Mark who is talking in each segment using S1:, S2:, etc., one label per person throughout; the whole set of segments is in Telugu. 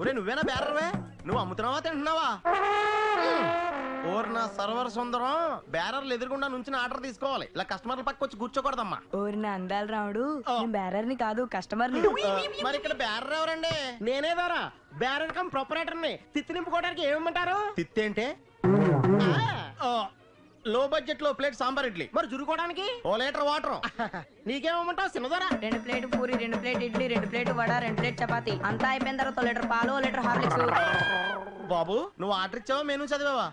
S1: ఒరే నువ్వేనా బేరర్వే? నువ్వు అమ్ముతున్నావా తింటున్నావా? ఓర్ నా సర్వర్ సుందరం. బేరర్లు ఎదురుగుండా నుంచి ఆర్డర్ తీసుకోవాలి. ఇలా కస్టమర్ల పక్క వచ్చి కూర్చోకూడదమ్మా.
S2: ఓరి నా అందాలు రాముడు నేను బేరర్ని కాదు కస్టమర్ని.
S1: మరి ఇక్కడ బేరర్ ఎవరండి? నేనే దారా. బేరర్ కమ్ ప్రొపరేటర్ని తిత్తి నింపుకోవడానికి ఏమంటారు తిత్తి అంటే? లో బడ్జెట్లో ప్లేట్ సాంబార్ ఇడ్లీ. మరి జురుకోవడానికి? ఓ లీటర్ వాటర్. నీకేమంటావు చిన్నదరా
S2: రెండు ప్లేట్ పూరి రెండు ప్లేట్ ఇడ్లీ రెండు ప్లేట్ వడ రెండు ప్లేట్ చపాతి. అంతా అయిపోయిన తర్వాత లీటర్ పాలు ఓ లీటర్ హార్లిక్స్.
S1: బాబు నువ్వు ఆర్డర్ ఇచ్చావా మెనూ చదివావా?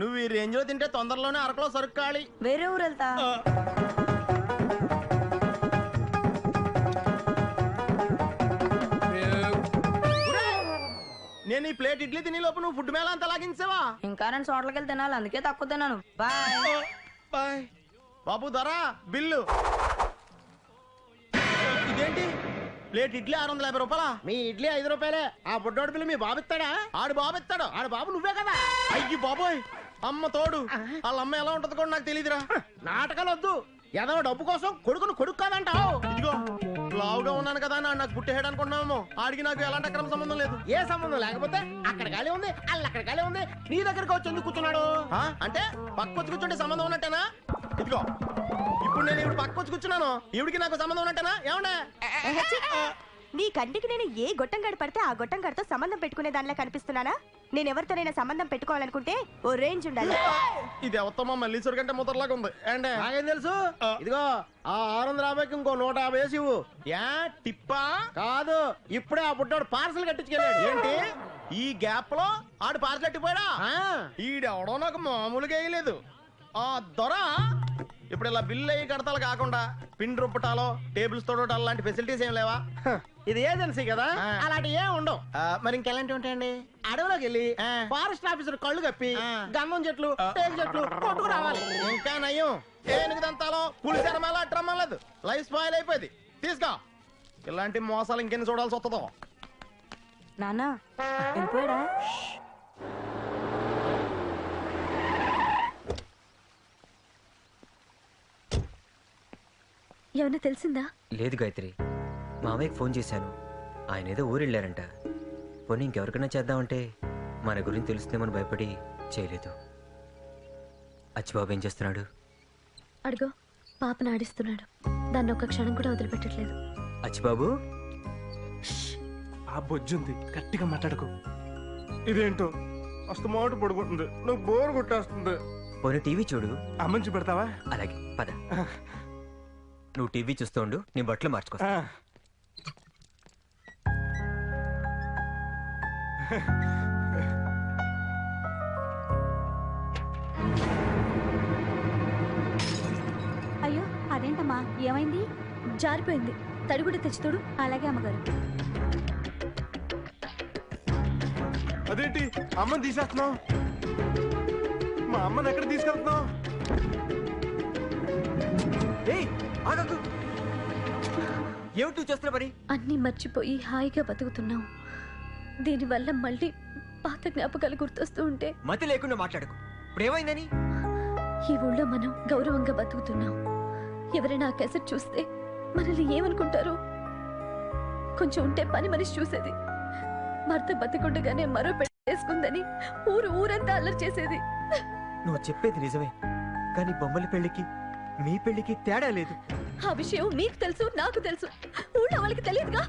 S1: నువ్వు ఈ రేంజ్లో తింటే తొందరలోనే అరకులో సరుకు కాళీ
S2: వేరే ఊరు వెళ్తా
S1: నేను ఈ ప్లేట్ ఇడ్లీ తిని లోపు నువ్వు ఫుడ్ మేళ అంత లాగించావా?
S2: ఇంకా నేను చోట్లకి వెళ్తే తినాలి అందుకే తక్కువ తిన్నాను. బాయ్.
S1: బాయ్. బాబు ధర బిల్లు. ఇదేంటి? ప్లేట్ ఇడ్లీ ఆరు వందల యాభై రూపాయలా? మీ ఇడ్లీ ఐదు రూపాయలే. ఆ బుడ్డోడు బిల్లు మీ బాబు ఇస్తాడా ఆడు బాబు ఇస్తాడు ఆడు బాబు నువ్వే కదా? అయ్యి బాబోయ్. అమ్మ తోడు. వాళ్ళ అమ్మ ఎలా ఉంటది కూడా నాకు తెలియదురా నాటకాలు వద్దు ఏదో డబ్బు కోసం కొడుకును కొడుకు కాదంటావు ఇదిగో లావుగా ఉన్నాను కదా అని నాకు పుట్టేయడం అనుకున్నామేమో ఆడికి నాకు ఎలాంటి అక్రమ సంబంధం లేదు. ఏ సంబంధం? లేకపోతే అక్కడ గాలి ఉంది అల్ల అక్కడ గాలి ఉంది నీ దగ్గరికి వచ్చి ఎందుకు కూర్చున్నాడు? అంటే పక్క వచ్చి కూర్చుంటే సంబంధం ఉన్నట్టేనా? ఇదిగో ఇప్పుడు నేను ఇప్పుడు పక్క వచ్చి కూర్చున్నాను. ఈవిడికి నాకు సంబంధం ఉన్నట్టేనా? ఏమండే?
S3: నీ కంటికి నేను ఏ గొట్టం గడి పడితే ఆ గొట్టం గడితో సంబంధం పెట్టుకునే దానిలా కనిపిస్తున్నానా? నేను ఎవరితోనైనా సంబంధం పెట్టుకోవాలనుకుంటే ఓ రేంజ్ ఉండాలి.
S1: ఇది ఎవరితో మల్లీశ్వరి కంటే ముద్దరులాగా ఉంది. ఏంటే? నాకేం తెలుసు? ఇదిగో ఆ ఆరు వందల యాభైకి ఇంకో నూట యాభై వేసి ఇవ్వు. యా టిప్పా? కాదు ఇప్పుడే ఆ బుడ్డోడు పార్సల్ కట్టించుకెళ్ళాడు. ఏంటి? ఈ గ్యాప్లో ఆడు పార్సల్ కట్టిపోయాడా? ఈడెవడో నాకు మామూలుగా వేయలేదు. ఆ దొర ఇప్పుడు ఇలా బిల్లు అయ్యి కడతాలు కాకుండా పిన్ రుప్పటాలో టేబుల్స్ తోడటాలు లాంటి ఫెసిలిటీస్ ఏం లేవా? ఇది ఏజెన్సీ కదా? అలాంటి ఏం ఉండవు. మరి ఇంకెలాంటివి ఉంటాయండి? అడవిలోకి వెళ్ళి ఫారెస్ట్ ఆఫీసర్ కళ్ళు కప్పి గంధం చెట్లు టేకు చెట్లు కొట్టుకు రావాలి. ఇంకా నయం. ఏనుగు దంతాలో పులి చర్మాల అట్రమ్మం లేదు. లైఫ్ స్పాయిల్ అయిపోయింది. తీసుకో. ఇలాంటి మోసాలు ఇంకెన్ని చూడాల్సి వస్తుందో.
S2: నాన్న వెళ్ళిపోయాడా
S3: ఏమన్నా తెలిసిందా?
S4: లేదు గాయత్రి. మామయ్యకి ఫోన్ చేశాను. ఆయన ఏదో ఊరెళ్ళారంట. పోనీ ఇంకెవరికైనా చేద్దామంటే మన గురించి తెలుస్తుందేమని భయపడి చేయలేదు. అచ్చిబాబు ఏం చేస్తున్నాడు?
S5: అడుగో పాపను ఆడిస్తున్నాడు. దాన్ని ఒక్క క్షణం కూడా వదిలిపెట్టట్లేదు.
S4: అచ్చిబాబు?
S6: ఆ బొజ్జుంది. గట్టిగా మాట్లాడకు. ఇదేంటో? అస్తమాటు పడుకుంటుంది. నువ్వు బోర్ కొట్టేస్తుంది.
S4: పోనీ టీవీ చూడు.
S6: అమ్మంచి పెడతావా?
S4: అలాగే పద. నువ్వు టీవీ చూస్తూ ఉండు నీ బట్టలు మార్చుకో.
S5: అయ్యో అదేంటమ్మా? ఏమైంది? జారిపోయింది. తడి కూడా తెచ్చుతోడు అలాగే అమ్మగారు.
S6: అదేంటి? అమ్మని తీసేస్తున్నావు? మా అమ్మని ఎక్కడ తీసుకెళ్తున్నావు?
S4: ఏయ్, ఆగకు. ఏమిటి నువ్వు చేస్తున్నా పని?
S5: అన్నీ మర్చిపోయి హాయిగా బతుకుతున్నాం దీనివల్ల మళ్ళీ పాత జ్ఞాపకాలు గుర్తొస్తూ ఉంటే
S4: మతి లేకుండా మాట్లాడకు. ఇప్పుడు ఏమైందని
S5: ఈ ఊళ్ళో మనం గౌరవంగా బతుకుతున్నాం. ఎవరైనా ఆ కెసెట్ చూస్తే మనల్ని ఏమనుకుంటారు? కొంచెం ఉంటే పని మనిషి చూసేది. భర్త బతికుండగానే మరో పెట్టేసుకుందని ఊరు ఊరంతా అల్లరి చేసేది.
S4: నువ్వు చెప్పేది నిజమే. కానీ బొమ్మల పెళ్ళికి మీ పెళ్ళికి తేడా లేదు.
S5: ఆ విషయం మీకు తెలుసు నాకు తెలుసు. ఊళ్ళో వాళ్ళకి తెలియదుగా?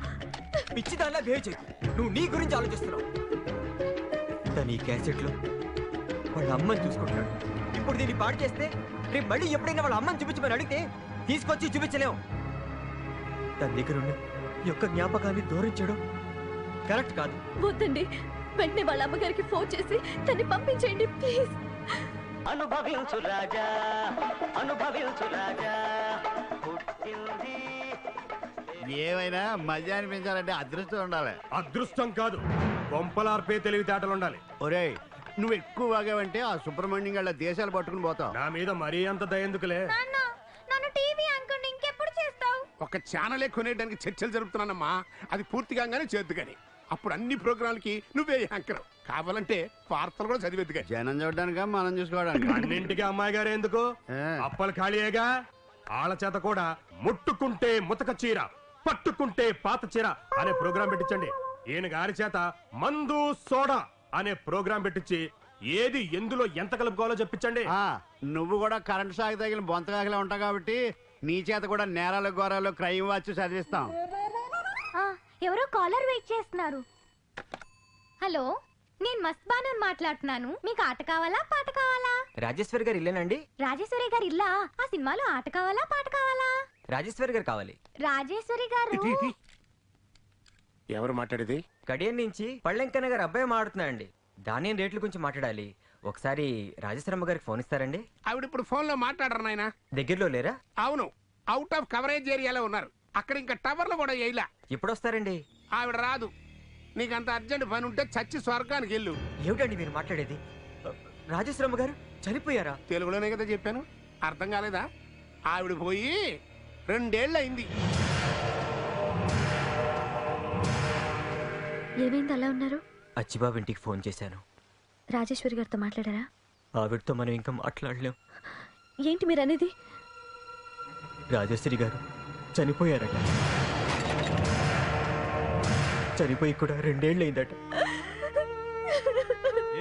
S4: పిచ్చి దానిలా బిహేవ్ చేయకు. నువ్వు నీ గురించి ఆలోచిస్తున్నావు. తను ఈ క్యాసెట్లో. వాళ్ళ అమ్మని చూసుకుంటాడు ఇప్పుడు దీన్ని పాడు చేస్తే రేపు మళ్ళీ ఎప్పుడైనా వాళ్ళ అమ్మని చూపించమని అడిగితే తీసుకొచ్చి చూపించలేం తన దగ్గర ఉన్న ఈ యొక్క జ్ఞాపకాన్ని దూరం చేయడం కరెక్ట్ కాదు.
S5: వద్దండి. వెంటనే వాళ్ళ అమ్మగారికి ఫోన్ చేసి తన్ని పంపించేయండి ప్లీజ్.
S7: అనుభవించు రాజా అనుభవించు రాజా. పుట్టింది.
S8: ఏమైనా మజా అనిపించాలంటే అదృష్టం ఉండాలి.
S6: అదృష్టం కాదు కొంపలార్పే తెలివితేటలు ఉండాలి.
S8: ఒరేయ్ నువ్వు ఎక్కువ వాగావంటే ఆ సుబ్రహ్మణ్యం గళ్ళ దేశాలు పట్టుకుని పోతావు.
S6: నా మీద మరీ అంత దయందుకులే
S5: నన్ను టీవీ అనుకోండి ఇంకెప్పుడు చేస్తావు?
S9: ఒక ఛానలే కొనేయడానికి చర్చలు జరుపుతున్నానమ్మా. అది పూర్తి కాగానే చేద్దు కానీ అప్పుడు అన్ని ప్రోగ్రాంలకి నువ్వే యాంకర్. కావాలంటే వార్తలు కూడా చదివేద్దు కానీ
S8: జనం చూడడానికా మనం చూసుకోవడానికి?
S6: అన్నింటికి అమ్మాయి గారు ఎందుకు. అప్పలు ఖాళీయేగా? ఆళ్ళ చేత కూడా ముట్టుకుంటే ముతక చీర పట్టుకుంటే పాత చీర అనే ప్రోగ్రాం పెట్టించండి. ఈయన గారి చేత మందు సోడా అనే ప్రోగ్రాం పెట్టించి ఏది ఎందులో ఎంత కలుపుకోవాలో చెప్పించండి.
S8: ఆ, నువ్వు కూడా కరెంట్ షాక్ తగిలిన బొంతకాకలే ఉంటావు కాబట్టి నీ చేత కూడా నేరాలు ఘోరాలు క్రైమ్ వాచ్ చదివిస్తాం.
S5: ఎవరో కాలర్ వెయిట్ చేస్తున్నారు. హలో నేను మస్త్ బాను మాట్లాడుతున్నాను. మీకు ఆట కావాలా పాట కావాలా?
S4: రాజేశ్వరి గారు ఇల్లేనండి?
S5: రాజేశ్వరి గారు ఇల్లా? ఆ సినిమాలో ఆట కావాలా పాట కావాలా?
S4: రాజేశ్వరి గారు కావాలి.
S5: రాజేశ్వరి గారు.
S9: ఎవరు మాట్లాడేది?
S4: కడియం నుంచి పళ్ళెంకన్న గారు అబ్బాయి మాడుతున్నాయండి ధాన్యం రేట్ల గురించి మాట్లాడాలి. ఒకసారి రాజేశ్వరమ్మ గారికి ఫోన్ ఇస్తారండి?
S9: ఆవిడ ఇప్పుడు ఫోన్లో మాట్లాడరు నాయన.
S4: దగ్గరలో లేరా?
S9: అవును అవుట్ ఆఫ్ కవరేజ్ ఏరియాలో ఉన్నారు. అక్కడ ఇంకా టవర్లు కూడా వేయలా.
S4: ఎప్పుడు వస్తారండి
S9: ఆవిడ రాదు. నీకు అంత అర్జెంట్ పని ఉంటే చచ్చి స్వర్గానికి వెళ్ళు.
S4: ఏమిటండి మీరు మాట్లాడేది? రాజేశ్వరమ్మ గారు చనిపోయారా?
S9: తెలుగులోనే కదా చెప్పాను. అర్థం కాలేదా? ఆవిడ పోయి రెండేళ్ళు అయింది
S5: ఏమైంది? అలా ఉన్నారు?
S4: అచ్చిబాబు ఇంటికి ఫోన్ చేశాను.
S5: రాజేశ్వరి గారితో మాట్లాడారా?
S4: ఆవిడతో మనం ఇంకా మాట్లాడలేం.
S5: ఏంటి మీరు అనేది
S4: రాజేశ్వరి గారు చనిపోయారట. చనిపోయి కూడా రెండేళ్ళు అయిందట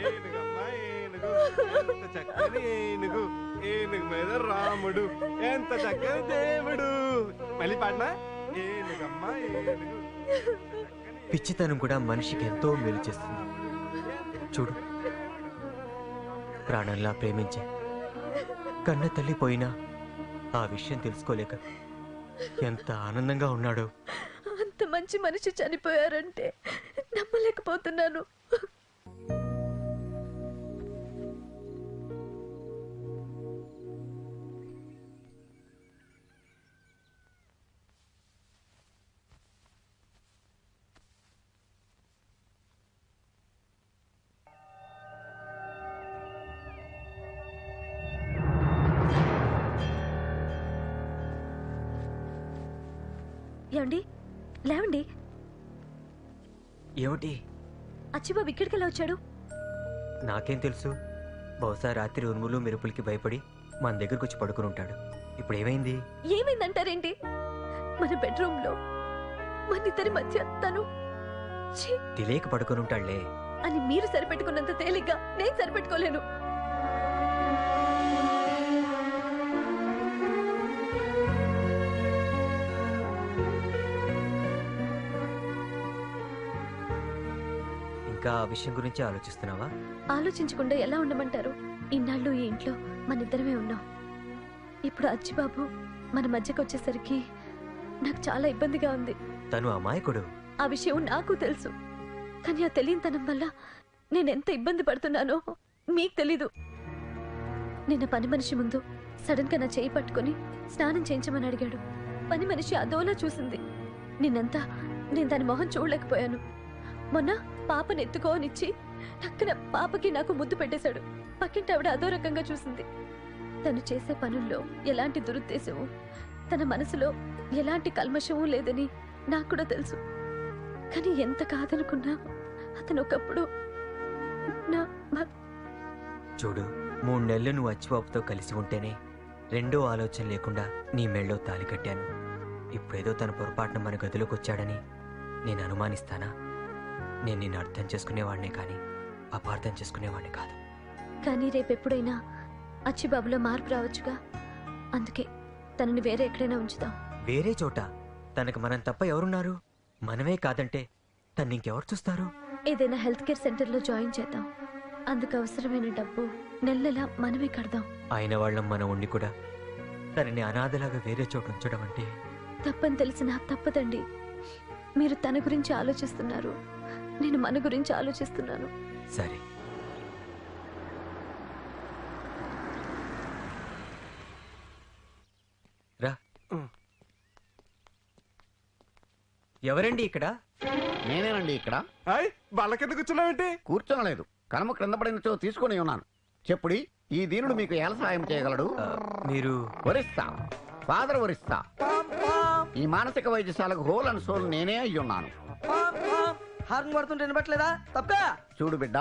S6: ఏనుగమ్మా, ఏనుగు, ఎంత చక్కని ఏనుగు. ఏనుగు మీద రాముడు. ఎంత చక్కని దేవుడు. మళ్ళీ పాడినా? ఏనుగమ్మా ఏనుగు.
S4: పిచ్చితనం కూడా మనిషికి ఎంతో మేలు చేస్తుంది. చూడు. ప్రాణంలా ప్రేమించే. కన్న తల్లి పోయినా ఆ విషయం తెలుసుకోలేక ఎంత ఆనందంగా ఉన్నాడు.
S5: అంత మంచి మనిషి చనిపోయారంటే నమ్మలేకపోతున్నాను. ఏమండి? లేవండి.
S4: ఏమిటి?
S5: అచ్చిబాబు ఇక్కడికి ఎలా వచ్చాడు?
S4: నాకేం తెలుసు. బహుశా రాత్రి ఉరుములు మెరుపులకి భయపడి మన దగ్గరకు వచ్చి పడుకుని ఉంటాడు. ఇప్పుడు ఏమైంది?
S5: ఏమైందంటారేంటి? మన బెడ్రూమ్లో మన ఇద్దరి మధ్య తను ఛీ!
S4: తెలియక పడుకుని ఉంటాడులే.
S5: అని మీరు సరిపెట్టుకున్నంత తేలిగ్గా నేను సరిపెట్టుకోలేను.
S4: ఇంకా ఆ విషయం గురించి ఆలోచిస్తున్నావా?
S5: ఆలోచించకుండా ఎలా ఉండమంటారు? ఇన్నాళ్ళు ఈ ఇంట్లో మన ఇద్దరమే ఉన్నాం. ఇప్పుడు అచ్చిబాబు మన మధ్యకి వచ్చేసరికి నాకు చాలా ఇబ్బందిగా ఉంది.
S4: తను అమాయకుడు.
S5: ఆ విషయం నాకు తెలుసు. కానీ ఆ తెలియనితనం వల్ల నేను ఎంత ఇబ్బంది పడుతున్నానో మీకు తెలీదు. నిన్న పని మనిషి ముందు సడన్గా నా చేయి పట్టుకొని స్నానం చేయించమని అడిగాడు. పని మనిషి అదోలా చూసింది. నిన్నంతా నేను దాని మొహం చూడలేకపోయాను. మొన్న పాపని ఎత్తుకోనిచ్చి టక్కున పాపకి నాకు ముద్దు పెట్టేశాడు. పక్కింటి ఆవిడ అదో రకంగా చూసింది. తను చేసే పనుల్లో ఎలాంటి దురుద్దేశము తన మనసులో ఎలాంటి కల్మషము లేదని నాకు కూడా తెలుసు. కానీ ఎంత కాదనుకున్నా అతను ఒకప్పుడు నా
S4: చూడు మూడు నెలలు నువ్వు అచ్చిబాబుతో కలిసి ఉంటేనే రెండో ఆలోచన లేకుండా నీ మెళ్ళో తాలి కట్టాను. ఇప్పుడేదో తన పొరపాటున మన గదిలోకి వచ్చాడని నేను అనుమానిస్తానా? నేను నిన్ను అర్థం చేసుకునేవాడినే కానీ అపార్థం చేసుకునేవాడిని కాదు.
S5: కానీ రేపెప్పుడైనా అచ్చిబాబులో మార్పు రావచ్చుగా? అందుకే తనని వేరే ఎక్కడైనా ఉంచుదాం
S4: వేరే చోట తనకు మనం తప్ప ఎవరున్నారు? మనమే కాదంటే తను ఇంకెవరు చూస్తారు?
S5: ఏదైనా హెల్త్ కేర్ సెంటర్లో జాయిన్ చేద్దాం. అందుకు అవసరమైన డబ్బు నెల నెలా మనమే కడదాం.
S4: అయిన వాళ్ళం మనం ఉండి కూడా తనని అనాథలాగా వేరే చోట ఉంచడం అంటే
S5: తప్పని తెలిసినా తప్పదండి. మీరు తన గురించి ఆలోచిస్తున్నారు. నేను మన గురించి ఆలోచిస్తున్నాను.
S4: సరే. రా. ఎవరండి ఇక్కడ?
S8: నేనేనండి ఇక్కడ.
S6: అయ్ బల్ల కింద కూర్చున్నావేంటి?
S8: కూర్చోనలేదు. కనుమ క్రింద పడినచో తీసుకుని ఉన్నాను. చెప్పుడి ఈ దీనుడు మీకు ఎలా సహాయం చేయగలడు?
S4: మీరు
S8: ఒరిస్తా ఫాదర్ ఒరిస్తా ఈ మానసిక వైద్యశాలకు హోల్ అండ్ సోల్ నేనే అయ్యున్నాను.
S10: హార్న్ కొడుతుంటే వినపట్లేదా? తప్పా.
S8: చూడు బిడ్డ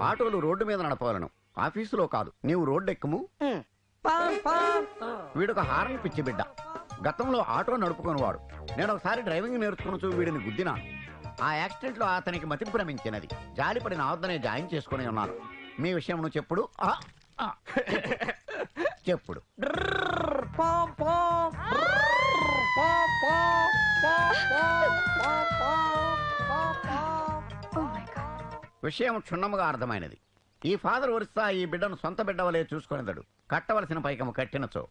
S8: ఆటోలు రోడ్డు మీద నడపగలను ఆఫీసులో కాదు నీవు రోడ్డు ఎక్కుము
S10: పాం పాం.
S8: వీడొక హారన్ పిచ్చి బిడ్డ. గతంలో ఆటో నడుపుకునేవాడు. నేను ఒకసారి డ్రైవింగ్ నేర్చుకుని వీడిని గుద్దినాను ఆ యాక్సిడెంట్లో అతనికి మతి భ్రమించినది జాలిపడిన ఆవద్దనే జాయిన్ చేసుకుని ఉన్నాను. మీ విషయం నువ్వు చెప్పుడు? చెప్పుడు.
S10: పాం.
S5: Oh
S8: విషయం క్షుణ్ణముగా అర్థమైనది. ఈ ఫాదర్ ఒరిస్తా ఈ బిడ్డను సొంత బిడ్డవలే చూసుకునేదడు. కట్టవలసిన పైకము కట్టినచో.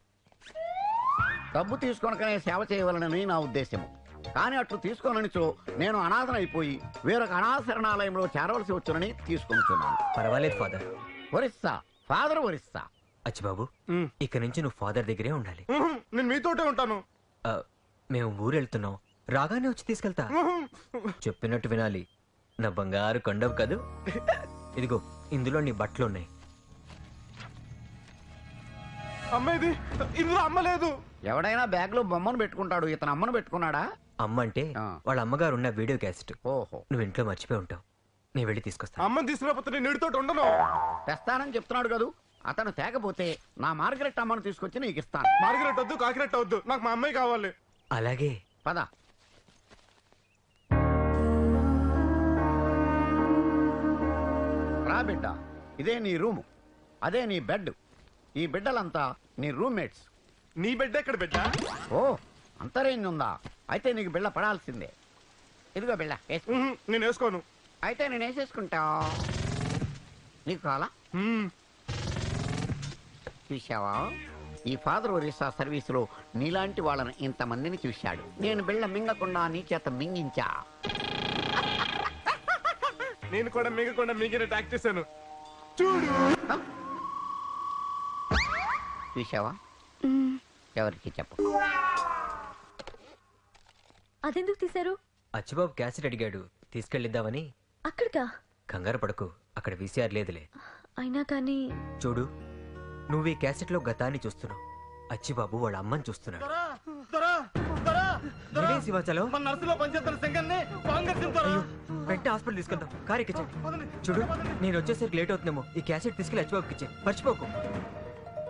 S8: డబ్బు తీసుకొనకనే సేవ చేయవలనని నా ఉద్దేశము కానీ అట్లు తీసుకోననిచో నేను అనాథనైపోయి వేరొక అనాశరణాలయంలో చేరవలసి వచ్చునని తీసుకొనిచున్నాను.
S4: పర్వాలేదు ఫాదర్.
S8: ఒరిస్తా ఫాదర్ ఒరిస్తా
S4: అచ్చిబాబు ఇక నుంచి నువ్వు ఫాదర్ దగ్గరే ఉండాలి.
S6: నేను మీతోటే ఉంటాను.
S4: మేము ఊరెళ్తున్నాం. రాగానే వచ్చి తీసుకెళ్తా. చెప్పినట్టు వినాలి. నా బంగారు కొండవు కదూ? ఇదిగో ఇందులో నీ బట్టలు ఉన్నాయి
S6: అమ్మ ఇది ఇందులో అమ్మ లేదు.
S8: ఎవడైనా బ్యాగ్లో బొమ్మను పెట్టుకుంటాడు ఇతను అమ్మను పెట్టుకున్నాడా?
S4: అమ్మ అంటే
S8: ఆ.
S4: వాళ్ళ అమ్మగారు ఉన్న వీడియో క్యాసెట్.
S8: ఓహో.
S4: నువ్వు ఇంట్లో మర్చిపోయి ఉంటావు. నేను వెళ్ళి తీసుకొస్తా.
S6: అమ్మని తీసుకురాకపోతే నేను నీడితోటి ఉండను.
S8: తెస్తానని చెప్తున్నాడు కదూ? అతను తేకపోతే నా మార్గరెట్ అమ్మను తీసుకొచ్చి నీకు ఇస్తాను.
S6: మార్గరెట్ వద్దు కాకిరెట్ వద్దు. నాకు మా అమ్మాయి కావాలి.
S4: అలాగే.
S8: పద. బిడ్డ. ఇదే నీ రూము. అదే నీ బెడ్. ఈ బిడ్డలంతా నీ రూమ్మేట్స్.
S6: నీ బిడ్డ ఎక్కడ బిడ్డ?
S8: ఓ అంత రేంజ్ ఉందా అయితే నీకు బిళ్ళ పడాల్సిందే. ఇదిగో బిళ్ళ వేసుకో.
S6: ఉహుం, నేను వేసుకోను.
S8: అయితే నేను వేసేసుకుంటా. నీకు కావాలా?
S6: ఉమ్,
S8: చూశావా? ఈ ఫాదర్ ఒరిస్సా సర్వీసులో నీలాంటి వాళ్ళని ఇంతమందిని చూశాడు. నేను బిళ్ళ మింగకుండా నీ చేత మింగించా.
S6: నేను కూడా మిగకుండా మిగిలిన ట్యాక్ చేశాను. చూడు.
S8: చూశావా? ఎవరికి చెప్ప.
S5: అదెందుకు తీశారు?
S4: అచ్చిబాబు క్యాసెట్ అడిగాడు. తీసుకెళ్ళిద్దామని.
S5: అక్కడికా?
S4: కంగారు పడకు. అక్కడ వీసీఆర్ లేదులే.
S5: అయినా కానీ
S4: చూడు నువ్వు ఈ క్యాసెట్లో గతాన్ని చూస్తున్నావు. అచ్చిబాబు వాళ్ళ అమ్మని చూస్తున్నాడు. ఇదే శివాచలం
S1: మన నర్సులో పనిచేస్తున్న శంకర్ని పాంగర్ సింతరా
S4: వెంటనే హాస్పిటల్ తీసుకెళ్తాం కారు ఎక్కించండి. చూడు నేను వచ్చేసరికి లేట్ అవుతుందేమో. ఈ క్యాసెట్ తీసుకెళ్ళి అచ్చిబాబుకి ఇచ్చే మర్చిపోకు.